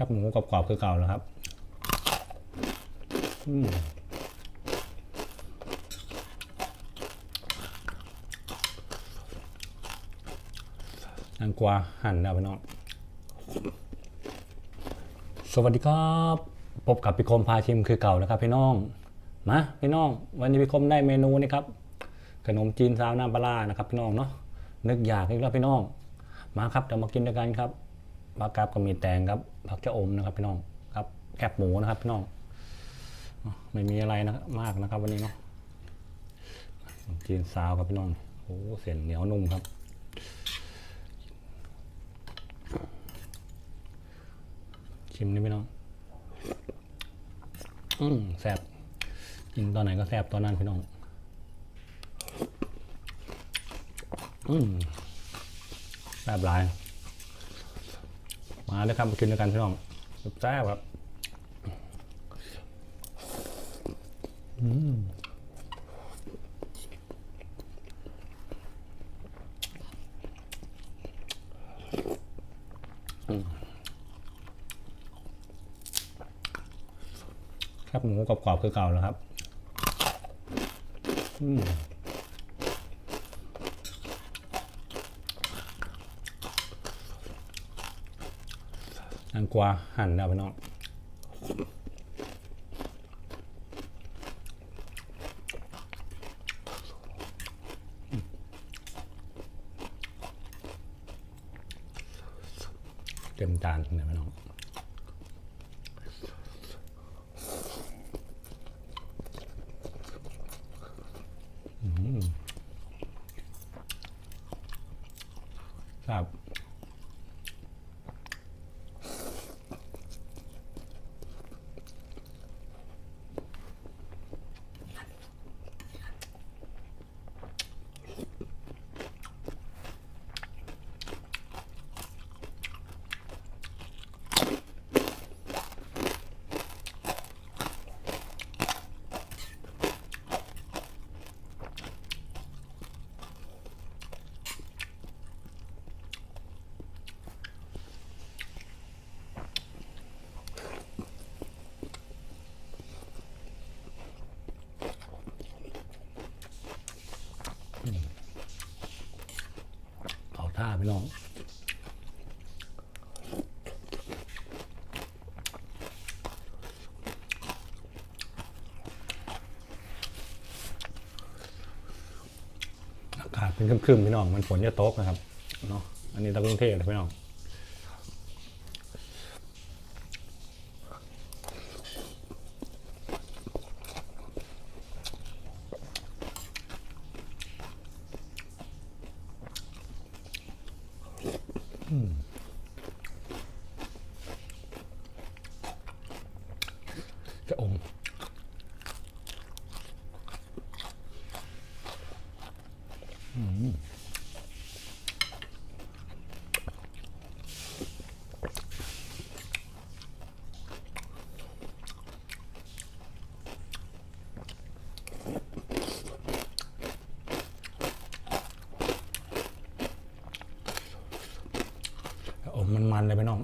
ครับหมูกรอบๆคือเก่าแล้วครับอืมนางกวาหั่นแล้วพี่น้องสวัสดีครับพบกับพี่คมพาชิมคือเก่านะครับพี่น้องมาพี่น้อง วันนี้พี่คมได้เมนูนี่ครับขนมจีนซาวน้ำปลาร้านะครับพี่น้องเนาะนึกอยากอีกแล้วพี่น้อง มาครับเดี๋ยวมากินด้วยกันครับ ปลากราบก็มีแตงครับผักชะอมนะครับพี่น้องครับแคบหมูนะครับพี่น้องไม่มีอะไรนะมากนะครับ วันนี้เนาะขนมจีนซาวครับพี่น้องโอ้เส้นเหนียวนุ่มครับชิมนี่พี่น้องอืมแซ่บกินตอนไหนก็แซ่บตอนนั้นพี่น้องอืมแซ่บหลาย มาเลยครับมากินด้วยกันพี่น้องแซ่บครับอืมครับหมูกรอบๆคือเก่าแล้วครับ อืม งกวาหั่นแล้วพี่น้องเต็มจานเลยพี่น้องครับ เขา ท่าพี่น้องอากาศเป็นครึมๆพี่น้องมันฝนจะตกนะครับเนาะอันนี้ตะกรุงเทพนะพี่น้อง จะอมอืมันเลยไปน้อง